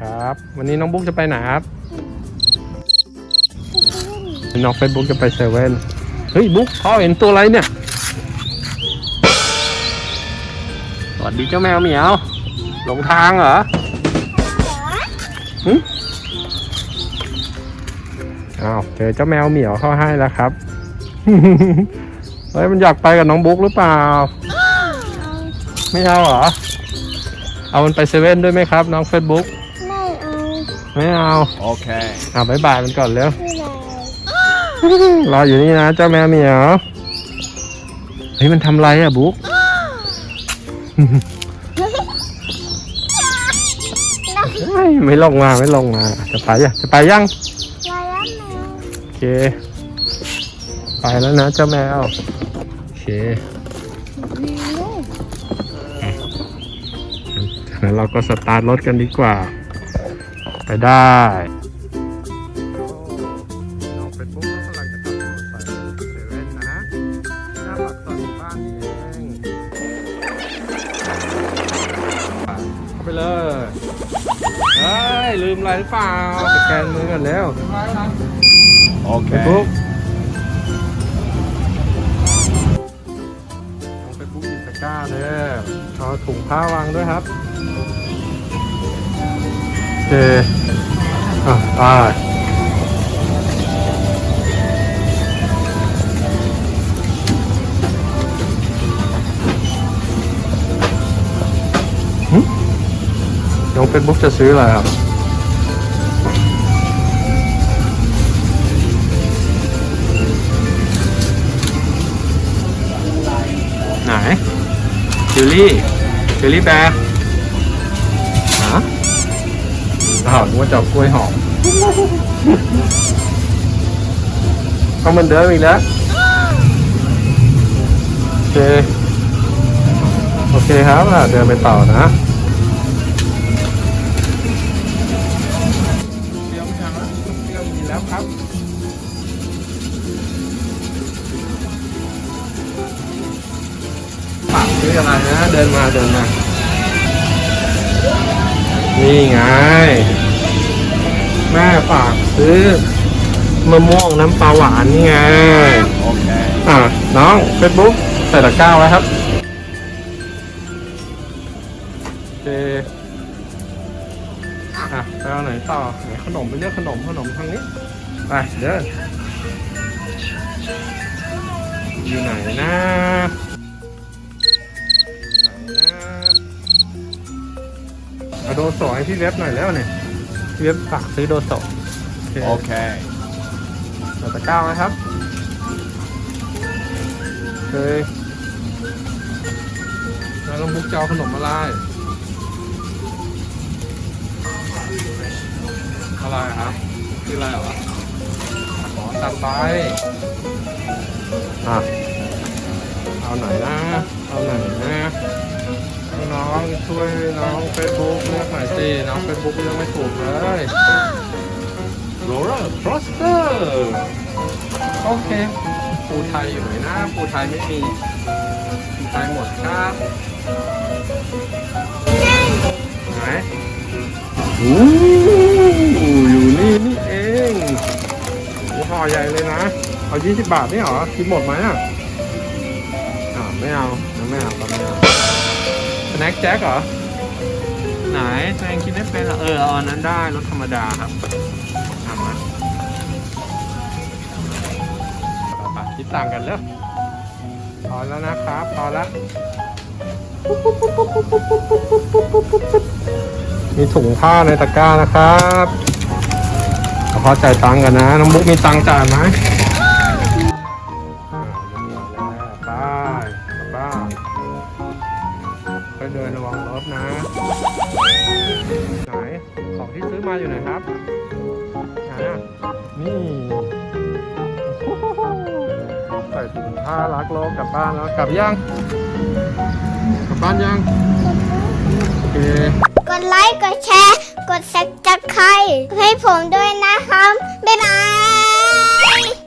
ครับ วันนี้น้องบุ๊กจะไปไหนครับ น้องเฟซบุ๊กจะไปเซเว่นเฮ้ยบุ๊กพ่อเห็นตัวอะไรเนี่ย สวัสดีเจ้าแมวเหมียว หลงทางเหรอหึอ้าวเจอเจ้าแมวเหมียวเข้าให้แล้วครับ เฮ้ยมันอยากไปกับน้องบุ๊กหรือเปล่า ไม่เอาเหรอ เอามันไปเซเว่นด้วยไหมครับ น้องเฟซบุ๊ก ไม่เอาไม่เอา Okay. อ่าบายบายมันก่อนเร็วไม่ได้รออยู่นี่นะเจ้าแมวเหมียวเฮ้ยมันทำไรอะบุ๊กเฮ้ยไม่ลงมาไม่ลงมาจะไปยังจะไปยังลายแล้วแมวโอเค ไปแล้วนะเจ้าแมวโอเคมีลูกงั้นเราก็สตาร์ทรถกันดีกว่า ไปได้น้องเฟซบุ๊กกำลังจะขับรถไปเซเว่นนะฮะหน้าปากซอยหมู่บ้านนี่เองเข้าไปเลยเฮ้ยลืมอะไรหรือเปล่าสแกนมือกันแล้วเฟซ Okay. บุ๊กน้องเฟซบุ๊กหยิบตะกร้าเลยเอาถุงผ้าวางด้วยครับ โอเคอะไปหึน้องเฟซบุ๊กจะซื้ออะไรครับไหนจิลลี่จิลลี่แบร์ อ้าวนึกว่าจะเอากล้วยหอมต้องมันเดิมอีกแล้วโอเค โอเคครับอะเดินไปต่อนะเดี๋ยวไม่ทำแล้วเดี๋ยวมีแล้วครับฝากซื้ออะไรนะ เดินมาเดินมา นี่ไง แม่ฝากซื้อมะม่วงน้ำปลาหวานนี่ไง Okay. อะ น้องเฟซบุ๊กใส่ตะกร้าไว้ครับ โอเค อะไปเอาไหนต่อไหนขนมไปเลือกขนมขนมทางนี้ ไปเดินอยู่ไหนนะอยู่ไหนนะเอาโดโซให้พี่เว็บหน่อยแล้วเนี่ยพี่ เว็บฝากซื้อโดโซโอเค Okay. ใส่ตะกร้าไว้ครับเคยแล้วน้องบุ๊กจะเอาขนมอะไรอะไรครับคืออะไรเหรอขอตัดไปอะเอาไหนนะ เอาไหนนะให้ น้องช่วยน้องเฟซบุ๊กเลือกหน่อยสิน้องเฟซบุ๊กเลือกไม่ถูกเลยโรลเลอร์ครอสเตอร์โอเค ปูไทยอยู่ไหนนะปูไทยไม่มีปูไทยหมดครับไหนอู้อยู่นี่นี่เองโอ้ห่อใหญ่เลยนะ เอา 20 บาทนี่เหรอกินหมดไหมอะอ่าวไม่เอายังไม่เอาก็ไม่เอาส แน็คแจ็คเหรอ ไหนตัวเองกินได้เป็นเหรอเออเอาอันนั้นได้รสธรรมดาครับทำมาไปๆคิดต่างกันแล้วพอแล้วนะครับพอแล้วมีถุงผ้าในตะกร้านะครับขอจ่ายตังค์กันนะ น้องบุ๊กมีตังค์จ่ายไหม เดินระวังรถนะไหนของที่ซื้อมาอยู่ไหนครับไหนอะนี่ใส่ถุงผ้ารักโลกกลับบ้านแล้วกลับยังกลับบ้านยังโอเคกดไลค์กดแชร์ กดซับสไครให้ผมด้วยนะครับ บ๊ายบาย